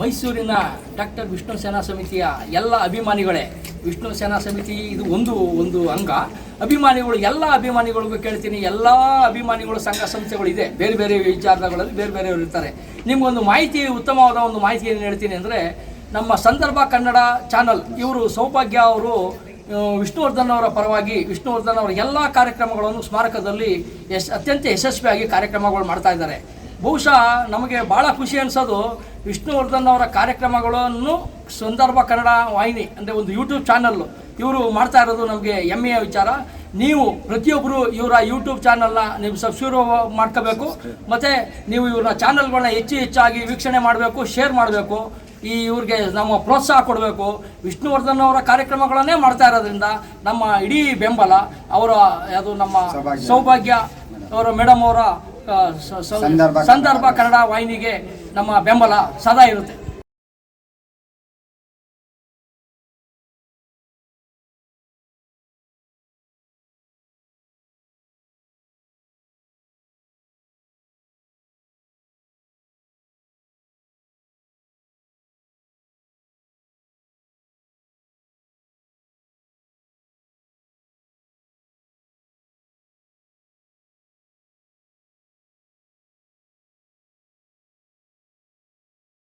ಮೈಸೂರಿನ ಡಾಕ್ಟರ್ ವಿಷ್ಣು ಸೇನಾ ಸಮಿತಿಯ ಎಲ್ಲ ಅಭಿಮಾನಿಗಳೇ, ವಿಷ್ಣು ಸೇನಾ ಸಮಿತಿ ಇದು ಒಂದು ಒಂದು ಅಂಗ. ಅಭಿಮಾನಿಗಳು, ಎಲ್ಲ ಅಭಿಮಾನಿಗಳಿಗೂ ಕೇಳ್ತೀನಿ, ಎಲ್ಲ ಅಭಿಮಾನಿಗಳು, ಸಂಘ ಸಂಸ್ಥೆಗಳು ಇದೆ ಬೇರೆ ಬೇರೆ ವಿಚಾರಗಳಲ್ಲಿ ಬೇರೆ ಬೇರೆಯವರು ಇರ್ತಾರೆ. ನಿಮಗೊಂದು ಮಾಹಿತಿ, ಉತ್ತಮವಾದ ಒಂದು ಮಾಹಿತಿ ಏನು ಹೇಳ್ತೀನಿ ಅಂದರೆ, ನಮ್ಮ ಸಂದರ್ಭ ಕನ್ನಡ ಚಾನಲ್, ಇವರು ಸೌಭಾಗ್ಯ ಅವರು ವಿಷ್ಣುವರ್ಧನ್ ಅವರ ಪರವಾಗಿ, ವಿಷ್ಣುವರ್ಧನ್ ಅವರ ಎಲ್ಲ ಕಾರ್ಯಕ್ರಮಗಳನ್ನು ಸ್ಮಾರಕದಲ್ಲಿ ಯಶ್, ಅತ್ಯಂತ ಯಶಸ್ವಿಯಾಗಿ ಕಾರ್ಯಕ್ರಮಗಳು ಮಾಡ್ತಾ ಇದ್ದಾರೆ. ಬಹುಶಃ ನಮಗೆ ಭಾಳ ಖುಷಿ ಅನಿಸೋದು ವಿಷ್ಣುವರ್ಧನ್ ಅವರ ಕಾರ್ಯಕ್ರಮಗಳನ್ನು ಸಂದರ್ಭ ಕನ್ನಡ ವಾಹಿನಿ ಅಂದರೆ ಒಂದು ಯೂಟ್ಯೂಬ್ ಚಾನಲ್ಲು. ಇವರು ಮಾಡ್ತಾ ಇರೋದು ನಮಗೆ ಹೆಮ್ಮೆಯ ವಿಚಾರ. ನೀವು ಪ್ರತಿಯೊಬ್ಬರು ಇವರ ಯೂಟ್ಯೂಬ್ ಚಾನಲ್ನ ನೀವು ಸಬ್ಸ್ಕ್ರೈಬ್ ಮಾಡ್ಕೋಬೇಕು. ಮತ್ತು ನೀವು ಇವ್ರ ಚಾನಲ್ಗಳನ್ನ ಹೆಚ್ಚು ಹೆಚ್ಚಾಗಿ ವೀಕ್ಷಣೆ ಮಾಡಬೇಕು ಶೇರ್ ಮಾಡಬೇಕು. ಈ ಇವ್ರಿಗೆ ನಮ್ಮ ಪ್ರೋತ್ಸಾಹ ಕೊಡಬೇಕು. ವಿಷ್ಣುವರ್ಧನ್ ಅವರ ಕಾರ್ಯಕ್ರಮಗಳನ್ನೇ ಮಾಡ್ತಾ ಇರೋದ್ರಿಂದ ನಮ್ಮ ಇಡೀ ಬೆಂಬಲ ಅವರ ಅದು ನಮ್ಮ ಸೌಭಾಗ್ಯ. ಅವರ ಮೇಡಮ್ ಅವರ ಸಂದರ್ಭ ಕನ್ನಡ ವಾಹಿನಿಗೆ ನಮ್ಮ ಬೆಂಬಲ ಸದಾ ಇರುತ್ತೆ.